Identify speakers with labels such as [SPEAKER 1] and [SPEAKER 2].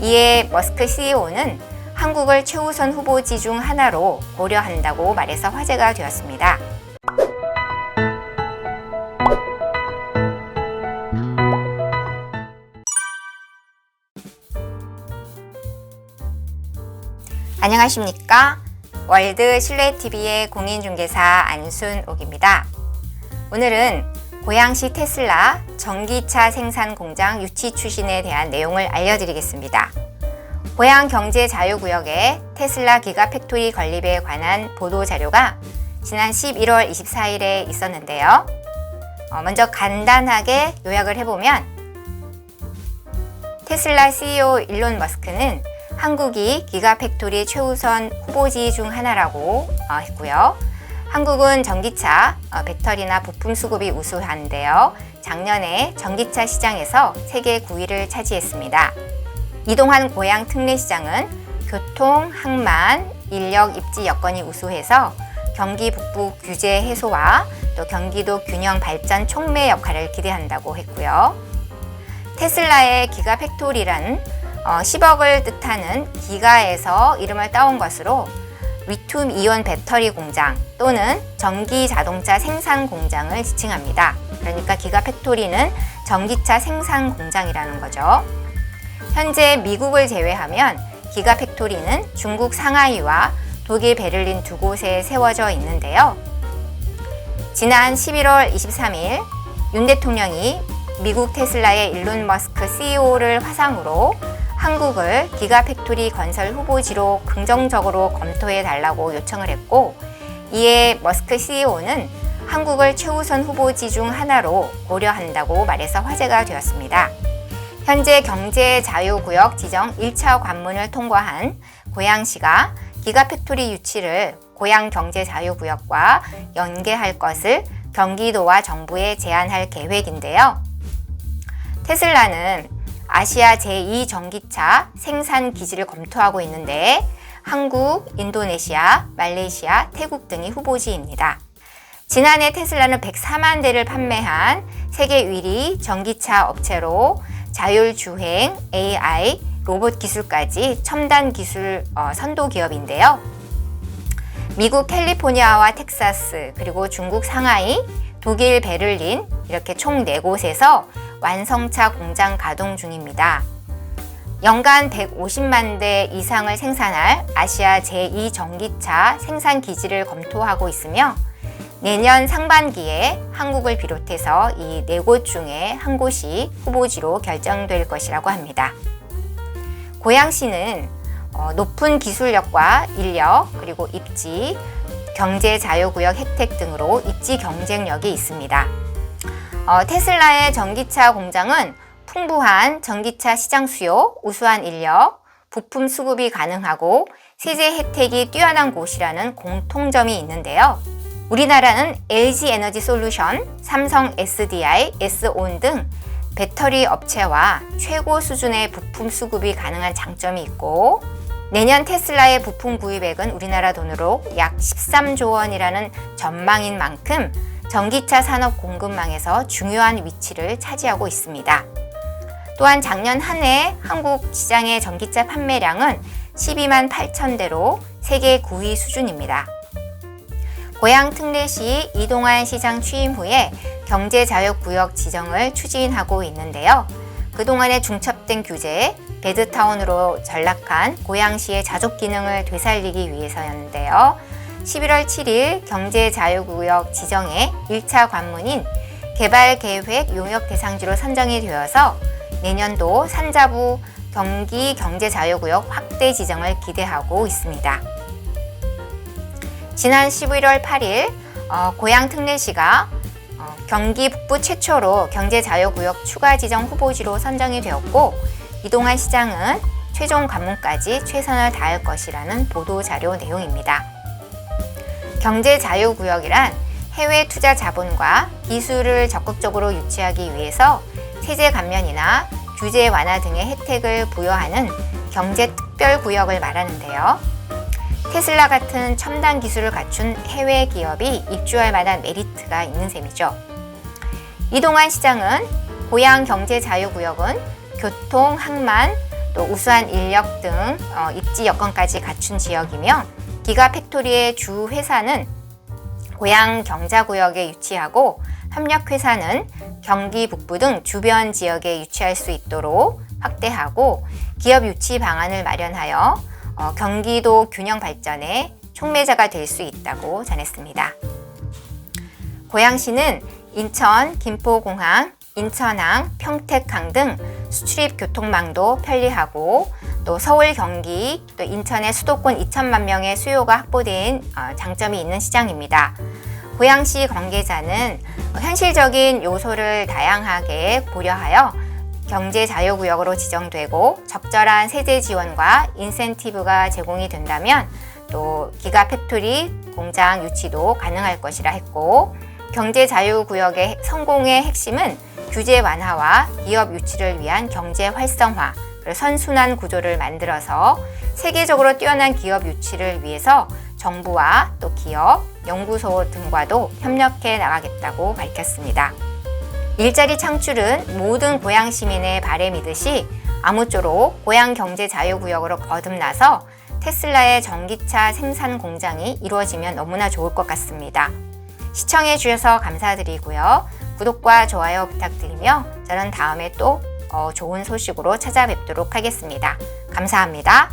[SPEAKER 1] 이에 머스크 CEO는 한국을 최우선 후보지 중 하나로 고려한다고 말해서 화제가 되었습니다. 안녕하십니까? 월드 실내TV의 공인중개사 안순옥입니다. 오늘은 고양시 테슬라 전기차 생산 공장 유치 추진에 대한 내용을 알려드리겠습니다. 고양 경제 자유구역의 테슬라 기가 팩토리 건립에 관한 보도 자료가 지난 11월 24일에 있었는데요. 어, 먼저 간단하게 요약을 해보면 테슬라 CEO 일론 머스크는 한국이 기가 팩토리 최우선 후보지 중 하나라고 어, 했고요. 한국은 전기차, 어, 배터리나 부품 수급이 우수한데요. 작년에 전기차 시장에서 세계 9위를 차지했습니다. 이동환 고양 특례 시장은 교통, 항만, 인력 입지 여건이 우수해서 경기 북부 규제 해소와 또 경기도 균형 발전 촉매 역할을 기대한다고 했고요. 테슬라의 기가 팩토리란 어, 10억을 뜻하는 기가에서 이름을 따온 것으로 리튬 이온 배터리 공장 또는 전기 자동차 생산 공장을 지칭합니다. 그러니까 기가 팩토리는 전기차 생산 공장이라는 거죠. 현재 미국을 제외하면 기가 팩토리는 중국 상하이와 독일 베를린 두 곳에 세워져 있는데요. 지난 11월 23일 윤 대통령이 미국 테슬라의 일론 머스크 CEO를 화상으로 한국을 기가팩토리 건설 후보지로 긍정적으로 검토해 달라고 요청을 했고 이에 머스크 CEO는 한국을 최우선 후보지 중 하나로 고려한다고 말해서 화제가 되었습니다. 현재 경제 자유구역 지정 1차 관문을 통과한 고양시가 기가팩토리 유치를 고양 경제 자유구역과 연계할 것을 경기도와 정부에 제안할 계획인데요. 테슬라는 아시아 제2 전기차 생산 기지를 검토하고 있는데 한국, 인도네시아, 말레이시아, 태국 등이 후보지입니다. 지난해 테슬라는 104만 대를 판매한 세계 1위 전기차 업체로 자율주행, AI, 로봇 기술까지 첨단 기술 어, 선도 기업인데요. 미국 캘리포니아와 텍사스, 그리고 중국 상하이, 독일 베를린 이렇게 총 4곳에서 완성차 공장 가동 중입니다. 연간 150만 대 이상을 생산할 아시아 제2 전기차 생산 기지를 검토하고 있으며 내년 상반기에 한국을 비롯해서 이 네 곳 중에 한 곳이 후보지로 결정될 것이라고 합니다. 고양시는 어, 높은 기술력과 인력, 그리고 입지, 경제 자유구역 혜택 등으로 입지 경쟁력이 있습니다. 어, 테슬라의 전기차 공장은 풍부한 전기차 시장 수요, 우수한 인력, 부품 수급이 가능하고 세제 혜택이 뛰어난 곳이라는 공통점이 있는데요. 우리나라는 LG 에너지 솔루션, 삼성 SDI, S온 등 배터리 업체와 최고 수준의 부품 수급이 가능한 장점이 있고 내년 테슬라의 부품 구입액은 우리나라 돈으로 약 13조 원이라는 전망인 만큼 전기차 산업 공급망에서 중요한 위치를 차지하고 있습니다. 또한 작년 한 해 한국 시장의 전기차 판매량은 12만 8천 대로 세계 9위 수준입니다. 고양 특례시 이동환 시장 취임 후에 경제자유구역 지정을 추진하고 있는데요. 그동안의 중첩된 규제, 베드타운으로 전락한 고양시의 자족 기능을 되살리기 위해서였는데요. 11월 7일 경제자유구역 지정의 1차 관문인 개발계획 용역 대상지로 선정이 되어서 내년도 산자부 경기 경제자유구역 확대 지정을 기대하고 있습니다. 지난 11월 8일 어, 고양 특례시가 어, 경기 북부 최초로 경제자유구역 추가 지정 후보지로 선정이 되었고 이동환 시장은 최종 관문까지 최선을 다할 것이라는 보도 자료 내용입니다. 경제 자유구역이란 해외 투자 자본과 기술을 적극적으로 유치하기 위해서 세제 감면이나 규제 완화 등의 혜택을 부여하는 경제 특별 구역을 말하는데요. 테슬라 같은 첨단 기술을 갖춘 해외 기업이 입주할 만한 메리트가 있는 셈이죠. 이동환 시장은 고양 경제 자유 구역은 교통, 항만, 또 우수한 인력 등 어, 입지 여건까지 갖춘 지역이며 기가 팩토리의 주 회사는 고양 경자구역에 위치하고 협력 회사는 경기 북부 등 주변 지역에 유치할 수 있도록 확대하고 기업 유치 방안을 마련하여 어, 경기도 균형 발전에 촉매자가 될 수 있다고 전했습니다. 고양시는 인천, 김포공항, 인천항, 평택항 등 수출입 교통망도 편리하고 또 서울, 경기, 또 인천의 수도권 2천만 명의 수요가 확보된 어, 장점이 있는 시장입니다. 고양시 관계자는 현실적인 요소를 다양하게 고려하여 경제 자유구역으로 지정되고 적절한 세제 지원과 인센티브가 제공이 된다면 또 기가 팩토리 공장 유치도 가능할 것이라 했고 경제 자유구역의 성공의 핵심은 규제 완화와 기업 유치를 위한 경제 활성화, 선순환 구조를 만들어서 세계적으로 뛰어난 기업 유치를 위해서 정부와 또 기업, 연구소 등과도 협력해 나가겠다고 밝혔습니다. 일자리 창출은 모든 고양 시민의 바램이듯이 아무쪼록 고양 경제 자유구역으로 거듭나서 테슬라의 전기차 생산 공장이 이루어지면 너무나 좋을 것 같습니다. 시청해 주셔서 감사드리고요. 구독과 좋아요 부탁드리며 저는 다음에 또 어, 좋은 소식으로 찾아뵙도록 하겠습니다. 감사합니다.